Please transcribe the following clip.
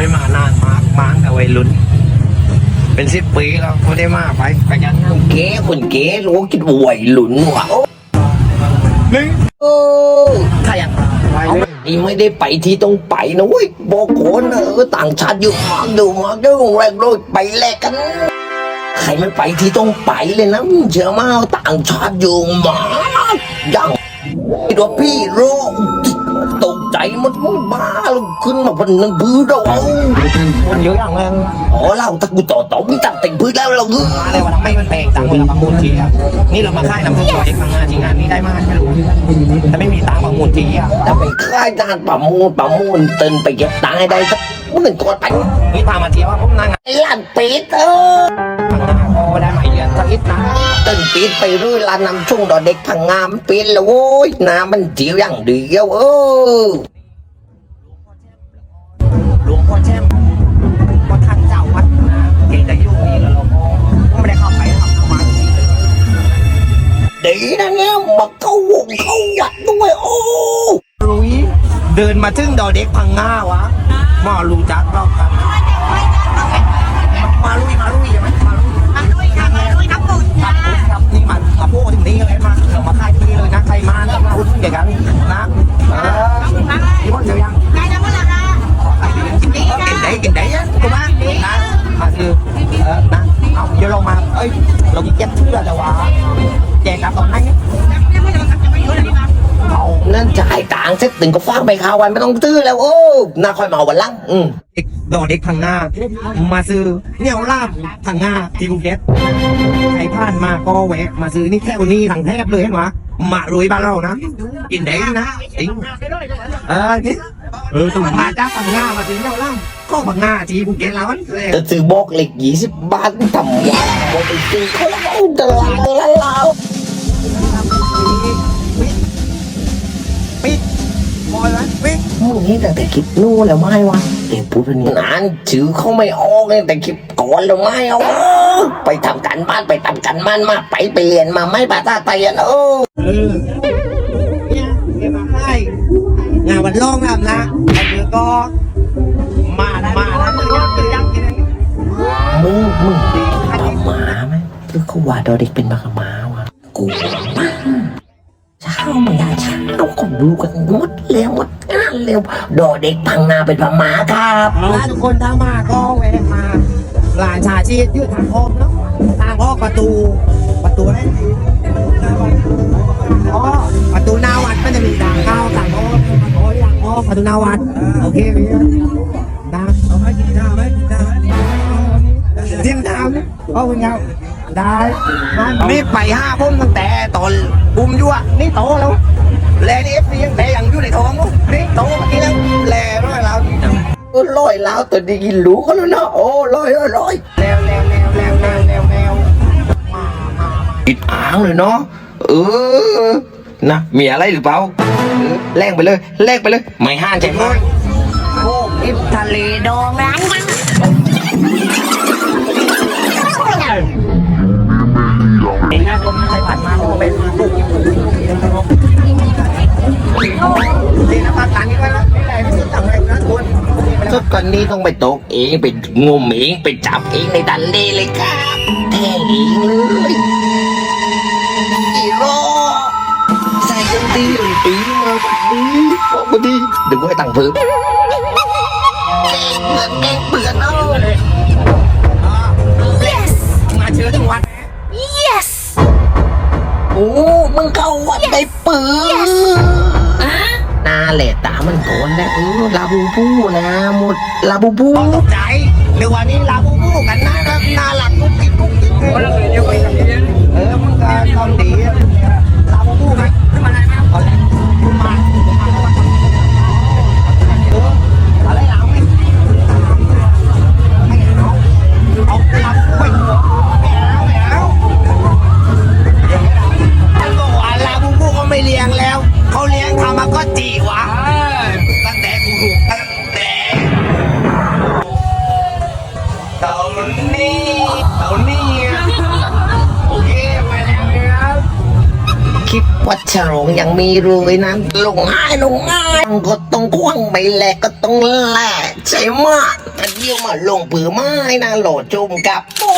ไม่มานานมากมั้งแต่วัยรุ่น เป็นสิบปีแล้วไม่ได้มาไปไปกันนะเก๋คนเก๋รู้ว่าคิดว่าวัยรุ่นว่ะนี่โอ้ถ้าอยากไปเอาเลไม่ยไม่ได้ไปที่ต้องไปนะเว้ยบอกคนนะเออต่างชาติอยู่มากดูมากดูแรกโดยไปแลกกันใครไม่ไปที่ต้องไปเลยนะเชื่อมาต่างชาติอยู่มากยังคิดว่าพี่โร ขึ้นมาบนนั้นพื้นเราเอาคนเยอะอย่างเลยอ๋อเราตะกูต่อต่อมึงตัดแต่งพื้นแล้วเราเออมาเลยว่าทำไม่มันแพงตังค์เวลาประมูลทีอะนี่เรามาค่ายน้ำพึ่งตัวเองทำงานจริงงานนี้ได้มากไม่รู้แต่ไม่มีตังค์ประมูลทีอะจะไปค่ายทหารประมูลประมูลเตินไปเก็บตังค์ให้ได้สักหมื่นกว่าตังค์นี่พามาทีว่าผมนั่งไอ้ล้านปีดเออทางหน้าพอได้มาเยือนสักนิดนะเตินปีดไปรื่อลานนำชุ่งดอกเด็กพังงามปีดแล้วโว้ยน้ำมันเจียวอย่างเดียวเออ นะเนี่ยมาเข้าวงเข้าวัดด้วยโอ้ลุยเดินมาถึงดอเด็กพังง่าวะหมอรู้จักเรากันมาลุยมาลุยใช่ไหมมาลุยมาลุยค่ะมาลุยน้ำปุ่นครับค่ะครับนี่มามาพูดถึงนี้เลยมาเรามาค่ายที่นี่เลยนะใครมานะพูดเกี่ยวกันนะเออที่พ่อเจอยังได้น้ำมันละค่ะกินได้กินได้อะกูมานะมาคือเออนะเอาเดี๋ยวลงมาเอ้ยเรากินแก๊บเชื่อแต่ว่าายตังค์เสร็จตึงก็ฟังไปข้าววันไม่ต้องตื้อแล้วโอ้น่าค่อยเมาวันหลังอืมเด็กดอเด็กพังงามาซื้อเนี่ยลาบพังงาที่ภูเก็ตใครผ่านมาก็แวะ มาซื้อนี่แค่วันนี้ทางแทบเลยเห็นไหมมารวยบ้านเรานะกินได้นะจริงเออนี่เออต้องมาจ้าพังงามาซื้อเนี่ยลาบก็พังงาที่ภูเก็ตแล้วเลยจะซื้อบอกเหล็กยี่สิบบาททำวันบอกไปซื้อเขาแล้วจะลาแล้วเราปิดบ อยล้วปิดมึงนี่แต่แต่คลิปนู้นแล้วไม่วะเดี๋พูดเป็นนานชื่อเขาไม่ออกเลยแต่คลิปก่อนแล้วไม่เอาไปทำการบ้านไปทำการบ้านมาไปเปลี่ยนมาไม่ภาษาไทยอ่เออเออเนี่ยเดี๋ยวมาให้งานวันโล่งแล้วนะไอ้เดือก็มามาแล้วมือยักมือยักกินมึงมึงปลาหมาไหมคือเขาว่าดอเด็กเป็นปลาหมาวะกูมาเช้ามาอย่า เช้าก็ดูกันหมดแล้วหมดงานแล้วดอเด็กพังงาเป็นปลาหมาครับถ้าทุกคนถ้ามาก็แวะมาหลานชาชียืดทางออกเนาะทางออกประตูประตูอะไรอ๋อประตูหน้าวัดมันจะมีทางเข้าทางออกทางออกทางอประตูหน้าวัดโอเคไหมได้เอาให้กินข้าวไหมกินข้าวกินข้าวเอาคุณครับได้นี่ไปห้าพุ่มตั้งแต่ตอนบุมยั่วนี่โตแล้ว แลนี่เอฟซียังแต่ยังอยู่ในท้องนี่โตเมื่อกี้แล้วแลร้อยแล้วก็ลอยแล้วแต่ได้ยินรู้เขาแล้วนะโอ้ลอยลอยลอยแลวแลวแลวแลวแลวแลวแลวมามาอิดอ่างเลยเนาะเออนะมีอะไรหรือเปล่าเออแลกไปเลยแลกไปเลย ไม่ห้านใช่ไหมโอ้อิทะเลดองร้าน ก็ก่อนนี้ต้องไปตกเองไปงมเองไปจับเองในดันเลเลยครับแทงเองเลยอีโรใส่กันดีปีมาดีบอกมาดีเดี๋ยวกูให้ตังค์เพิ่มเปิดเองเปิดเอา yes มาเชื้อถึงวัด yes โอ้มึงเข้าวัดได้ปืนอะนา แหละตามันโผล่แล้วเออลาบูบูนะหมดลาบูบูตกใจเดี๋ยววันนี้ลาบูบูกันนะน่าหลักกุ๊กกิ๊กกุ๊กกิ๊กเออมึงก็เกาหลีลาบูบูไหมขึ้นมาได้ไหมก่อนมาเอาเลี้ยงแล้วเขาเลี้ยง มาก็จีวะตั้งแต่กูถูกตั้งแต่เต่านี่เต่านี่โอเคไปแล้วครับคิดว่าฉลองยังมีรวยนะลงง่ายลงง่ายก็ต้องคว้างไปแหลกก็ต้องแหลกใช่ไหมะเดี๋ยวมาลงผือไม้นะโหลดจุ่มกับปู